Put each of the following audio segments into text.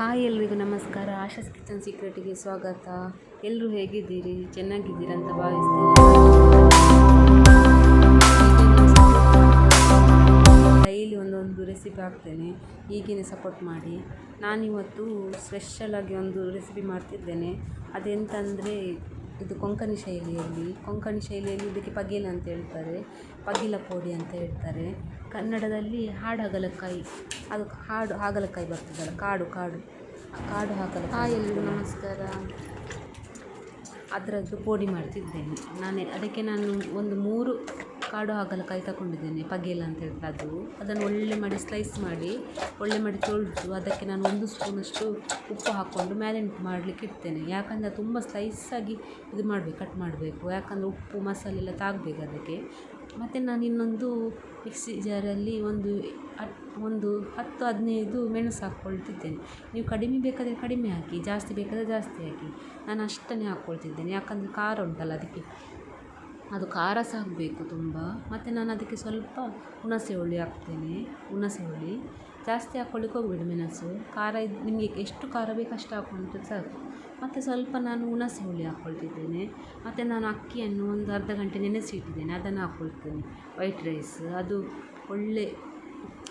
Hi ಎಲ್ರಿಗೂ ನಮಸ್ಕಾರ. Asha's kitchen ಸೀಕ್ರೆಟಿಗೆ ಸ್ವಾಗತ. ಎಲ್ಲರೂ ಹೇಗಿದ್ದೀರಿ? ಚೆನ್ನಾಗಿದ್ದೀರಾ ಅಂತ ಭಾವಿಸ್ತೀನಿ. ಡೈಲಿ ಒಂದೊಂದು ರೆಸಿಪಿ ಹಾಕ್ತೇನೆ. ಈಗಿನ ಸಪೋರ್ಟ್ ಮಾಡಿ. ನಾನಿವತ್ತು ಸ್ಪೆಷಲಾಗಿ ಒಂದು ರೆಸಿಪಿ ಮಾಡ್ತಿದ್ದೇನೆ. ಅದೆಂತಂದರೆ ಇದು ಕೊಂಕಣಿ ಶೈಲಿಯಲ್ಲಿ. ಕೊಂಕಣಿ ಶೈಲಿಯಲ್ಲಿ ಇದಕ್ಕೆ ಪಗೀಲ ಅಂತ ಹೇಳ್ತಾರೆ. ಪಗಿಲ ಪೋಡಿ ಅಂತ ಹೇಳ್ತಾರೆ. ಕನ್ನಡದಲ್ಲಿ ಹಾಡು ಹಾಗಲಕಾಯಿ. ಅದು ಹಾಡು ಹಾಗಲಕಾಯಿ ಬರ್ತದಲ್ಲ ಕಾಡು ಕಾಡು. ಕಾಡು ಹಾಗಲಕಾಯಿ ಹಾಯ್ ಎಲ್ರಿಗೂ ನಮಸ್ಕಾರ. ಅದರದ್ದು ಪೋಡಿ ಮಾಡ್ತಿದ್ದೇನೆ. ನಾನೇ ಅದಕ್ಕೆ ನಾನು ಒಂದು ಮೂರು ಕಾಡು ಹಾಗಲಕಾಯಿ ತಗೊಂಡಿದ್ದೇನೆ ಪಗೇಲ ಅಂತ ಹೇಳ್ತಾರೆ ಅದು. ಅದನ್ನು ಒಳ್ಳೆ ಮಾಡಿ ಸ್ಲೈಸ್ ಮಾಡಿ, ಒಳ್ಳೆ ಮಾಡಿ ತೊಳೆದು ಅದಕ್ಕೆ ನಾನು ಒಂದು ಸ್ಪೂನಷ್ಟು ಉಪ್ಪು ಹಾಕ್ಕೊಂಡು ಮ್ಯಾರಿನೇಟ್ ಮಾಡಲಿಕ್ಕೆ ಇಡ್ತೇನೆ. ಯಾಕಂದರೆ ತುಂಬ ಸ್ಲೈಸಾಗಿ ಇದು ಮಾಡಬೇಕು ಕಟ್ ಮಾಡಬೇಕು. ಯಾಕಂದರೆ ಉಪ್ಪು, ಮಸಾಲೆ ಎಲ್ಲ ತಾಗಬೇಕು ಅದಕ್ಕೆ. ಮತ್ತು ನಾನು ಇನ್ನೊಂದು ಮಿಕ್ಸಿ ಜಾರಲ್ಲಿ ಒಂದು ಹತ್, ಒಂದು ಹತ್ತು ಹದಿನೈದು ಮೆಣಸು ಹಾಕ್ಕೊಳ್ತಿದ್ದೇನೆ. ನೀವು ಕಡಿಮೆ ಬೇಕಾದರೆ ಕಡಿಮೆ ಹಾಕಿ, ಜಾಸ್ತಿ ಬೇಕಾದರೆ ಜಾಸ್ತಿ ಹಾಕಿ. ನಾನು ಅಷ್ಟನ್ನೇ ಹಾಕ್ಕೊಳ್ತಿದ್ದೇನೆ. ಯಾಕಂದರೆ ಖಾರ ಉಂಟಲ್ಲ ಅದಕ್ಕೆ. ಅದು ಖಾರ ಸಹ ಆಗಬೇಕು ತುಂಬ. ಮತ್ತು ನಾನು ಅದಕ್ಕೆ ಸ್ವಲ್ಪ ಹುಣಸೆ ಹುಳಿ ಹಾಕ್ತೇನೆ. ಹುಣಸೆ ಹುಳಿ. ಜಾಸ್ತಿ ಹಾಕ್ಕೊಳ್ಳಿಕ್ಕೆ ಹೋಗಬೇಡಿ ಮೆಣಸು. ಖಾರ ಇದು ನಿಮಗೆ ಎಷ್ಟು ಖಾರ ಬೇಕು ಅಷ್ಟು ಹಾಕ್ಕೊಂಡ್ರೆ ಸಾಕು. ಮತ್ತು ಸ್ವಲ್ಪ ನಾನು ಹುಣಸೆ ಹುಳಿ ಹಾಕ್ಕೊಳ್ತಿದ್ದೇನೆ. ಮತ್ತು ನಾನು ಅಕ್ಕಿಯನ್ನು ಒಂದು ಅರ್ಧ ಗಂಟೆ ನೆನೆಸಿ ಇಟ್ಟಿದ್ದೇನೆ ಅದನ್ನು ಹಾಕ್ಕೊಳ್ತೇನೆ. White rice. ಅದು ಒಳ್ಳೆ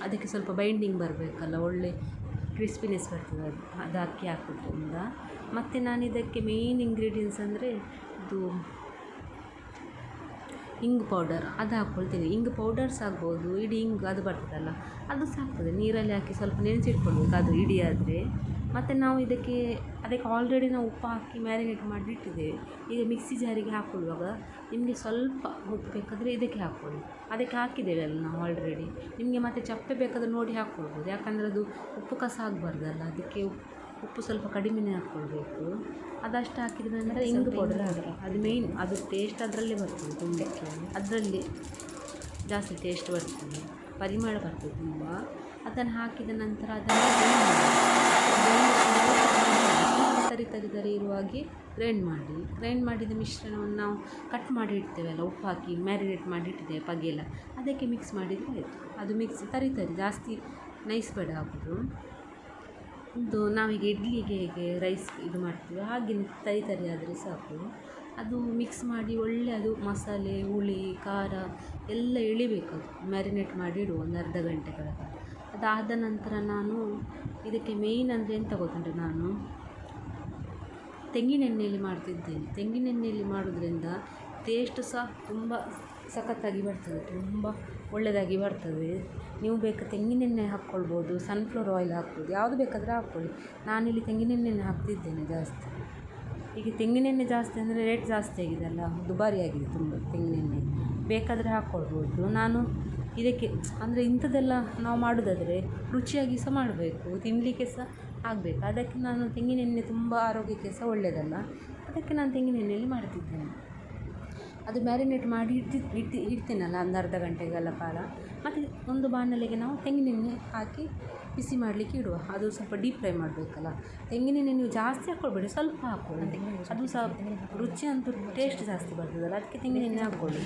ಅದಕ್ಕೆ ಸ್ವಲ್ಪ ಬೈಂಡಿಂಗ್ ಬರಬೇಕಲ್ಲ, ಒಳ್ಳೆ ಕ್ರಿಸ್ಪಿನೆಸ್ ಬರ್ತದೆ ಅದು. ಅದು ಅಕ್ಕಿ ಹಾಕೋದ್ರಿಂದ ಮತ್ತು ನಾನು ಇದಕ್ಕೆ ಮೇಯ್ನ್ ಇಂಗ್ರೀಡಿಯೆಂಟ್ಸ್ ಅಂದರೆ ಇದು ಇಂಗು ಪೌಡರ್ ಅದು ಹಾಕ್ಕೊಳ್ತೀನಿ. ಇಂಗು ಪೌಡರ್ಸ್ ಆಗ್ಬೋದು, ಇಡೀ ಇಂಗು ಅದು ಬರ್ತದಲ್ಲ, ಅದು ಸಾಕ್ತದೆ. ನೀರಲ್ಲಿ ಹಾಕಿ ಸ್ವಲ್ಪ ನೆನೆಸಿಟ್ಕೊಳ್ಬೇಕು ಅದು ಇಡೀ ಆದರೆ. ಮತ್ತು ನಾವು ಇದಕ್ಕೆ, ಅದಕ್ಕೆ ಆಲ್ರೆಡಿ ನಾವು ಉಪ್ಪು ಹಾಕಿ ಮ್ಯಾರಿನೇಟ್ ಮಾಡಿ ಇಟ್ಟಿದ್ದೇವೆ ಈಗ ಮಿಕ್ಸಿ ಜಾರಿಗೆ ಹಾಕ್ಕೊಳ್ಳುವಾಗ ನಿಮಗೆ ಸ್ವಲ್ಪ ಉಪ್ಪು ಬೇಕಾದರೆ ಇದಕ್ಕೆ ಹಾಕ್ಕೊಳ್ಳಿ. ಅದಕ್ಕೆ ಹಾಕಿದ್ದೇವೆ ಅಲ್ಲ ನಾವು ಆಲ್ರೆಡಿ ನಿಮಗೆ ಮತ್ತೆ ಚಪ್ಪೆ ಬೇಕಾದರೆ ನೋಡಿ ಹಾಕ್ಕೊಳ್ಬೋದು. ಯಾಕಂದರೆ ಅದು ಉಪ್ಪು ಕಸ ಆಗಬಾರ್ದಲ್ಲ, ಅದಕ್ಕೆ ಸ್ವಲ್ಪ ಕಡಿಮೆನೇ ಹಾಕ್ಕೊಳ್ಬೇಕು. ಅದಷ್ಟು ಹಾಕಿದ ನಂತರ ಇಂಗು ಪೌಡರ್ ಹಾಕಿ. ಅದು ಮೇಯ್ನ್ ಅದು ಟೇಸ್ಟ್ ಅದರಲ್ಲೇ ಬರ್ತದೆ ತುಂಬ. ಅದರಲ್ಲಿ ಜಾಸ್ತಿ ಟೇಸ್ಟ್ ಬರ್ತದೆ. ಪರಿಮಳ ಬರ್ತದೆ ತುಂಬ. ಅದನ್ನು ಹಾಕಿದ ನಂತರ ಅದನ್ನು ತರಿ ತರಿ ತರಿ ಇರುವಾಗೆ ಗ್ರೈಂಡ್ ಮಾಡಿ. ಗ್ರೈಂಡ್ ಮಾಡಿದ ಮಿಶ್ರಣವನ್ನು ನಾವು ಕಟ್ ಮಾಡಿ ಇಡ್ತೇವಲ್ಲ ಉಪ್ಪು ಹಾಕಿ ಮ್ಯಾರಿನೇಟ್ ಮಾಡಿ ಇಟ್ಟಿದ್ದೇವೆ ಪಗೆಲ್ಲ ಅದಕ್ಕೆ ಮಿಕ್ಸ್ ಮಾಡಿದರೆ ಆಯಿತು. ಅದು ಮಿಕ್ಸ್ ತರಿ ತರಿ ಜಾಸ್ತಿ ನೈಸ್ ಬೇಡ ಹಾಕೋದು ಒಂದು ನಾವೀಗ ಇಡ್ಲಿಗೆ ಹೇಗೆ ರೈಸ್ ಇದು ಮಾಡ್ತೀವಿ ಹಾಗೆ ತರಿ ತರಿ ಆದರೆ ಸಾಕು. ಅದು ಮಿಕ್ಸ್ ಮಾಡಿ ಒಳ್ಳೆ ಅದು ಮಸಾಲೆ, ಹುಳಿ, ಖಾರ ಎಲ್ಲ ಇಳಿಬೇಕು ಅದು. ಮ್ಯಾರಿನೇಟ್ ಮಾಡಿ ಇಡುವ ಒಂದು ಅರ್ಧ ಗಂಟೆಗಳ ಕಾಲ ಅದಾದ ನಂತರ ನಾನು ಇದಕ್ಕೆ ಮೇಯ್ನ್ ಅಂದರೆ ಎಂತ ಗೊತ್ತುಂಟು ನಾನು? ತೆಂಗಿನೆಣ್ಣೆಯಲ್ಲಿ ಮಾಡ್ತಿದ್ದೇನೆ. ತೆಂಗಿನೆಣ್ಣೆಯಲ್ಲಿ ಮಾಡೋದ್ರಿಂದ ಟೇಸ್ಟ್ ಸಹ ತುಂಬ ಸಖತ್ತಾಗಿ ಬರ್ತದೆ, ತುಂಬ ಒಳ್ಳೆಯದಾಗಿ ಬರ್ತದೆ. ನೀವು ಬೇಕು ತೆಂಗಿನೆಣ್ಣೆ ಹಾಕ್ಕೊಳ್ಬೋದು ಸನ್ಫ್ಲವರ್ ಆಯಿಲ್ ಹಾಕ್ಬೋದು, ಯಾವುದು ಬೇಕಾದರೂ ಹಾಕ್ಕೊಳ್ಳಿ. ನಾನಿಲ್ಲಿ ತೆಂಗಿನೆಣ್ಣೆನೇ ಹಾಕ್ತಿದ್ದೇನೆ ಜಾಸ್ತಿ. ಈಗ ತೆಂಗಿನೆಣ್ಣೆ ಜಾಸ್ತಿ ಅಂದರೆ ರೇಟ್ ಜಾಸ್ತಿ ಆಗಿದೆ ಅಲ್ಲ, ದುಬಾರಿ ಆಗಿದೆ ತುಂಬ ತೆಂಗಿನೆಣ್ಣೆ. ಬೇಕಾದರೆ ಹಾಕ್ಕೊಳ್ಬೋದು. ನಾನು ಇದಕ್ಕೆ, ಅಂದರೆ ಇಂಥದ್ದೆಲ್ಲ ನಾವು ಮಾಡೋದಾದರೆ ರುಚಿಯಾಗಿ ಸಹ ಮಾಡಬೇಕು ತಿನ್ನಲಿಕ್ಕೆ ಸಹ ಆಗಬೇಕು. ಅದಕ್ಕೆ ನಾನು ತೆಂಗಿನೆಣ್ಣೆ ತುಂಬ ಆರೋಗ್ಯಕ್ಕೆ ಸಹ ಒಳ್ಳೆಯದಲ್ಲ. ಅದಕ್ಕೆ ನಾನು ತೆಂಗಿನೆಣ್ಣೆಯಲ್ಲಿ ಮಾಡ್ತಿದ್ದೇನೆ. ಅದು ಮ್ಯಾರಿನೇಟ್ ಮಾಡಿ ಇಡ್ತಿ ಇಡ್ತಿ, ಇಡ್ತೀನಲ್ಲ ಒಂದು ಅರ್ಧ ಗಂಟೆಗೆಲ್ಲ ಕಾಲ. ಮತ್ತು ಒಂದು ಬಾಣಲೆಗೆ ನಾವು ತೆಂಗಿನೆಣ್ಣೆ ಹಾಕಿ ಬಿಸಿ ಮಾಡಲಿಕ್ಕೆ ಇಡುವ. ಅದು ಸ್ವಲ್ಪ ಡೀಪ್ ಫ್ರೈ ಮಾಡಬೇಕಲ್ಲ. ತೆಂಗಿನೆಣ್ಣೆ ನೀವು ಜಾಸ್ತಿ ಹಾಕ್ಕೊಳ್ಬೇಡಿ, ಸ್ವಲ್ಪ ಹಾಕ್ಕೊಳ್ಳಿ. ಅದು ಸಹ ರುಚಿ ಅಂತೂ ಟೇಸ್ಟ್ ಜಾಸ್ತಿ ಬರ್ತದಲ್ಲ, ಅದಕ್ಕೆ ತೆಂಗಿನೆಣ್ಣೆ ಹಾಕ್ಕೊಳ್ಳಿ.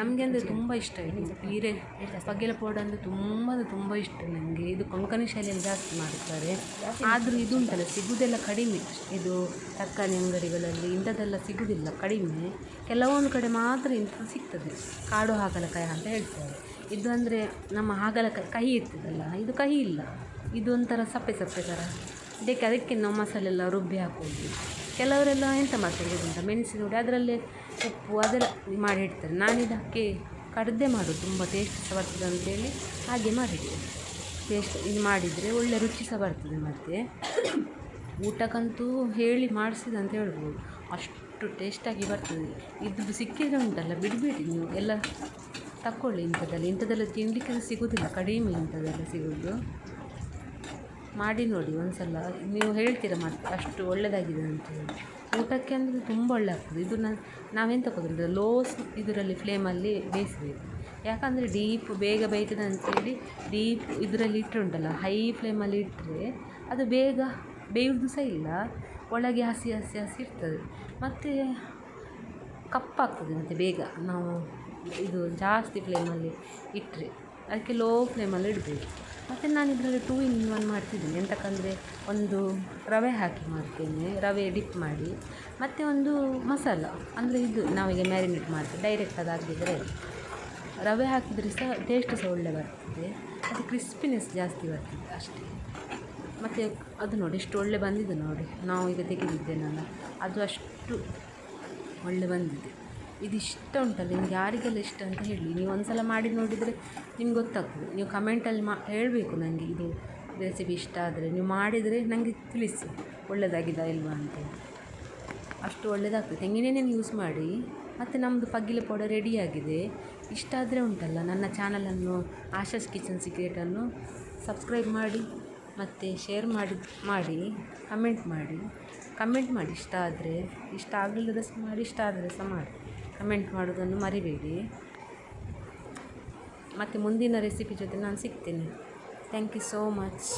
ನಮಗೆ ಅಂದರೆ ತುಂಬ ಇಷ್ಟ ಇದು ಹೀರೆ ಪಗ್ಗೆಲ ಪೌಡರ್ ಅಂದರೆ ತುಂಬ ತುಂಬ ಇಷ್ಟ ನನಗೆ ಇದು ಕೊಂಕಣಿ ಶೈಲಿಯಲ್ಲಿ ಜಾಸ್ತಿ ಮಾಡ್ತಾರೆ. ಆದರೂ ಇದು ಉಂಟಲ್ಲ ಸಿಗುವುದೆಲ್ಲ ಕಡಿಮೆ. ಇದು ತರಕಾರಿ ಅಂಗಡಿಗಳಲ್ಲಿ ಇಂಥದ್ದೆಲ್ಲ ಸಿಗುವುದಿಲ್ಲ ಕಡಿಮೆ. ಕೆಲವೊಂದು ಕಡೆ ಮಾತ್ರ ಇಂಥದ್ದು ಸಿಗ್ತದೆ. ಕಾಡು ಹಾಗಲಕಾಯಿ ಅಂತ ಹೇಳ್ತಾರೆ. ಇದು ಅಂದರೆ ನಮ್ಮ ಹಾಗಲಕಾಯಿ ಕಹಿ ಇರ್ತದಲ್ಲ, ಇದು ಕಹಿ ಇಲ್ಲ. ಇದು ಒಂಥರ ಸಪ್ಪೆ ಸಪ್ಪೆ ಥರ ಇದಕ್ಕೆ ಅದಕ್ಕೆ ನಾವು ಮಸಾಲೆ ಎಲ್ಲ ರುಬ್ಬಿ ಹಾಕೋದು. ಕೆಲವರೆಲ್ಲ ಎಂತ ಮಾಡ್ತಾರೆ ಗೊತ್ತುಂಟ ಮೆಣಸಿನ ಹುಡಿ ಅದರಲ್ಲೇ ಉಪ್ಪು, ಅದೆಲ್ಲ ಮಾಡಿ ಇಡ್ತಾರೆ. ನಾನು ಇದಕ್ಕೆ ಕಡ್ದೆ ಮಾಡೋದು, ತುಂಬ ಟೇಸ್ಟ್ ಸಹ ಬರ್ತದೆ ಅಂತೇಳಿ ಹಾಗೆ ಮಾಡಿದ್ದೆ ಟೇಸ್ಟ್ ಇದು ಮಾಡಿದರೆ ಒಳ್ಳೆ ರುಚಿ ಸಹ ಬರ್ತದೆ ಮತ್ತು. ಊಟಕ್ಕಂತೂ ಹೇಳಿ ಮಾಡಿಸಿದೆ ಅಂತ ಹೇಳ್ಬೋದು. ಅಷ್ಟು ಟೇಸ್ಟಾಗಿ ಬರ್ತದೆ. ಇದು ಸಿಕ್ಕಿದ್ರೆ ಉಂಟಲ್ಲ, ಬಿಡಬೇಡಿ ನೀವು. ಎಲ್ಲ ತಗೊಳ್ಳಿ ಇಂಥದ್ದಲ್ಲಿ. ಇಂಥದ್ದೆಲ್ಲ ತಿನ್ನಲಿಕ್ಕೆ ಸಿಗೋದಿಲ್ಲ. ಕಡಿಮೆ ಇಂಥದ್ದೆಲ್ಲ ಸಿಗೋದು ಮಾಡಿ ನೋಡಿ ಒಂದು ಸಲ ನೀವು ಹೇಳ್ತೀರ ಮತ್ತೆ ಅಷ್ಟು ಒಳ್ಳೆಯದಾಗಿದೆ ಅಂತೇಳಿ ಊಟಕ್ಕೆ ಅಂದರೆ ತುಂಬ ಒಳ್ಳೆ ಆಗ್ತದೆ ಇದು ನಾವೆಂತ ಗೊತ್ತಿಲ್ಲ ಲೋ ಇದರಲ್ಲಿ ಫ್ಲೇಮಲ್ಲಿ ಬೇಯಿಸಬೇಕು. ಯಾಕಂದರೆ ಡೀಪ್, ಬೇಗ ಬೇಯ್ತದೆ ಅಂತೇಳಿ ಡೀಪ್ ಇದರಲ್ಲಿ ಇಟ್ಟರೆ ಉಂಟಲ್ಲ, ಹೈ ಫ್ಲೇಮಲ್ಲಿ ಇಟ್ಟರೆ ಅದು ಬೇಗ ಬೇಯುವುದು ಸಹ ಇಲ್ಲ. ಒಳಗೆ ಹಸಿ ಹಸಿ ಹಸಿ ಇರ್ತದೆ. ಮತ್ತು ಕಪ್ಪಾಗ್ತದೆ ಮತ್ತು ಬೇಗ. ನಾವು ಇದು ಜಾಸ್ತಿ ಫ್ಲೇಮಲ್ಲಿ ಇಟ್ಟರೆ ಅದಕ್ಕೆ ಲೋ ಫ್ಲೇಮಲ್ಲಿ ಇಡಬೇಕು. ಮತ್ತು ನಾನು ಇದರಲ್ಲಿ ಟೂ ಇನ್ ಒನ್ ಮಾಡ್ತಿದ್ದೀನಿ. ಎಂತಕ್ಕಂದರೆ ಒಂದು ರವೆ ಹಾಕಿ ಮಾಡ್ತೇನೆ. ರವೆ ಡಿಪ್ ಮಾಡಿ. ಮತ್ತು ಒಂದು ಮಸಾಲ. ಅಂದರೆ ಇದು ನಾವೀಗ ಮ್ಯಾರಿನೇಟ್ ಮಾಡ್ತೇವೆ. ಡೈರೆಕ್ಟ್ ಅದು ಹಾಕಿದರೆ ರವೆ ಹಾಕಿದರೆ ಸಹ ಟೇಸ್ಟ್ ಸಹ ಒಳ್ಳೆ ಬರ್ತದೆ. ಮತ್ತು ಕ್ರಿಸ್ಪಿನೆಸ್ ಜಾಸ್ತಿ ಬರ್ತದೆ ಅಷ್ಟೇ. ಮತ್ತು ಅದು ನೋಡಿ, ಎಷ್ಟು ಒಳ್ಳೆ ಬಂದಿದೆ ನೋಡಿ. ನಾವು ಈಗ ತೆಗೆದಿದ್ದೇನಲ್ಲ, ಅದು ಅಷ್ಟು ಒಳ್ಳೆ ಬಂದಿದೆ. ಇದು ಇಷ್ಟ ಉಂಟಲ್ಲ, ನಿಮ್ಗೆ ಯಾರಿಗೆಲ್ಲ ಇಷ್ಟ ಅಂತ ಹೇಳಿ. ನೀವು ಒಂದು ಸಲ ಮಾಡಿ ನೋಡಿದರೆ ನಿಮ್ಗೆ ಗೊತ್ತಾಗ್ತದೆ. ನೀವು ಕಮೆಂಟಲ್ಲಿ ಮಾ, ಹೇಳಬೇಕು ನನಗೆ ಇದು ರೆಸಿಪಿ ಇಷ್ಟ ಆದರೆ. ನೀವು ಮಾಡಿದರೆ ನನಗೆ ತಿಳಿಸಿ ಒಳ್ಳೆಯದಾಗಿದಾ ಇಲ್ವಾ ಅಂತ ಅಷ್ಟು ಒಳ್ಳೆಯದಾಗ್ತದೆ ತೆಂಗಿನೆಣ್ಣೆನ ಯೂಸ್ ಮಾಡಿ, ಮತ್ತು ನಮ್ಮದು ಪಗ್ಗಿಲ ಪೌಡರ್ ರೆಡಿಯಾಗಿದೆ ಇಷ್ಟ ಆದರೆ ಉಂಟಲ್ಲ, ನನ್ನ ಚಾನಲನ್ನು ಆಶಾಸ್ ಕಿಚನ್ ಸೀಕ್ರೆಟನ್ನು ಸಬ್ಸ್ಕ್ರೈಬ್ ಮಾಡಿ, ಮತ್ತು ಶೇರ್ ಮಾಡಿ ಮಾಡಿ ಕಮೆಂಟ್ ಮಾಡಿ. ಕಮೆಂಟ್ ಮಾಡಿ, ಇಷ್ಟ ಆದರೆ, ಇಷ್ಟ ಆಗಲಿಲ್ಲದ ಸಹ ಮಾಡಿ, ಇಷ್ಟ ಆದರೆ ಸಹ ಮಾಡಿ. ಕಮೆಂಟ್ ಮಾಡೋದನ್ನು ಮರಿಬೇಡಿ. ಮತ್ತು ಮುಂದಿನ ರೆಸಿಪಿ ಜೊತೆ ನಾನು ಸಿಗ್ತೇನೆ. Thank you so much